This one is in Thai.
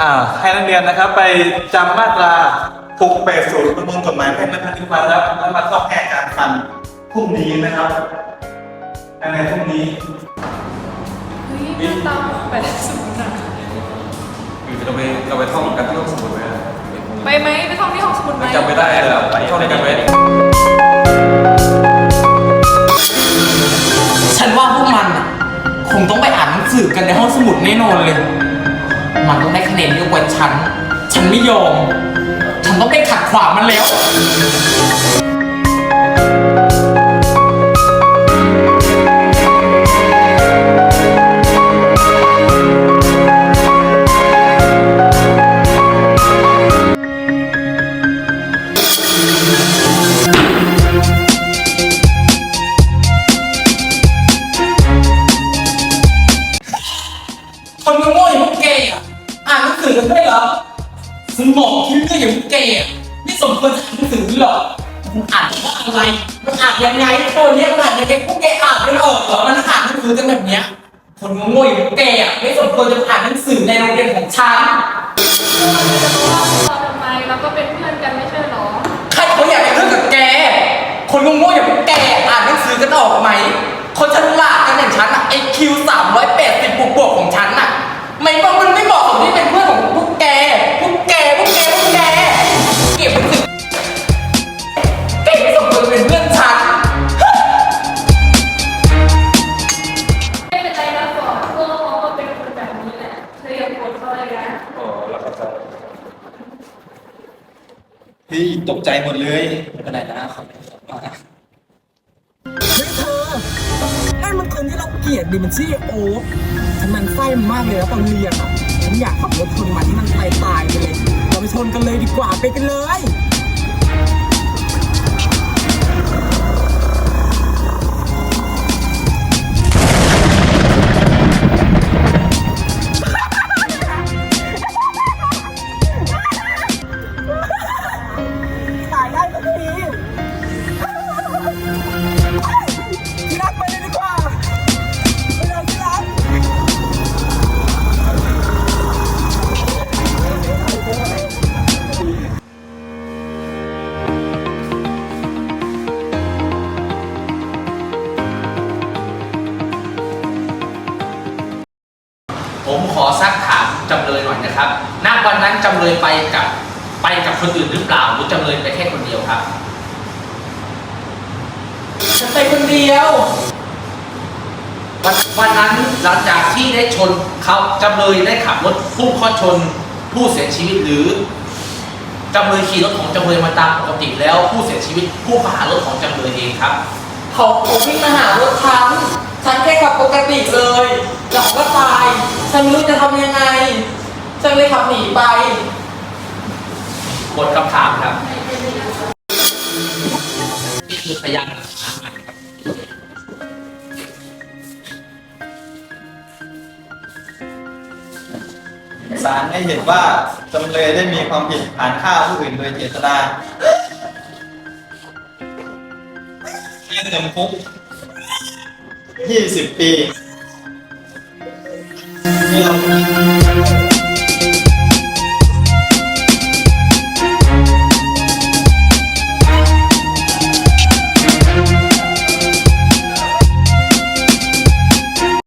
อ่าให้นักเรียนนะครับ ไปจำมาตรา680ประมวลกฎหมายแพ่งและพาณิชย์มาแล้วแล้วมาเข้าแห่การฟันพรุ่งนี้นะครับภายในพรุ่งนี้เฮ้ยหน้าตาแปดศูนย์อะเราไปเราไปท่องกันที่ห้องสมุดไหมอะไปไหมไปท่องที่ห้องสมุดไหมจำไม่ได้เลยอะไปท่องด้วยกันไหมฉันว่าพวกมันอะคงต้องไปอ่านหนังสือกันในห้องสมุดแน่นอนเลย มันต้องได้คะแนนเยอะกว่าฉัน ฉันไม่ยอม ฉันต้องไปขัดขวางมันแล้ว สือกันได้เหรอสมองคิดเรื่องอย่างพวกแก่ไม่สมควรจะอ่านหนังสือหรอกมันอ่านว่าอะไร มันอ่านยังไงตัวเนี้ยมันอ่านยังไงพวกแกอ่านไม่ออกเหรอมันอ่านหนังสือกันแบบเนี้ยคนโง่ๆอย่างพวกแกไม่สมควรจะอ่านหนังสือในโรงเรียนของฉัน ฮ้ยตกใจหมดเลยไม่เป็นไรนะขอบคุณมากเฮ้ยเธอนั่นมันคนที่เราเกลียดดิมันชื่อโอ๊คฉันมันไส้มันมากเลยแล้วตอนเรียนอะฉันอยากขับรถชนมันที่มันตายตายๆไปเลย เราไปชนกันเลยดีกว่าไปกันเลย เลยหน่อยนะครับ ณ วันนั้นจำเลยไปกับไปกับคนอื่นหรือเปล่า หรือจำเลยไปแค่คนเดียวครับ ฉันไปคนเดียว วันวันนั้นหลังจากที่ได้ชนเขาจำเลยได้ขับรถพุ่งเข้าชนผู้เสียชีวิตหรือจำเลยขี่รถของจำเลยมาตามปกติแล้วผู้เสียชีวิตผู้มาหารถของจำเลยเองครับ เขาเขาวิ่งมาหารถฉัน ฉันแค่ขับปกติเลยแล้วเขาก็ตาย ฉันไม่รู้จะทำยังไง ฉันเลยขับหนีไป หมดคำถามครับนี่คือพยานหลักฐานใหม่ครับศาลให้เห็นว่าจำเลยได้มีความผิดฐานฆ่าผู้อื่นโดยเจตนาให้จำคุก20 ปี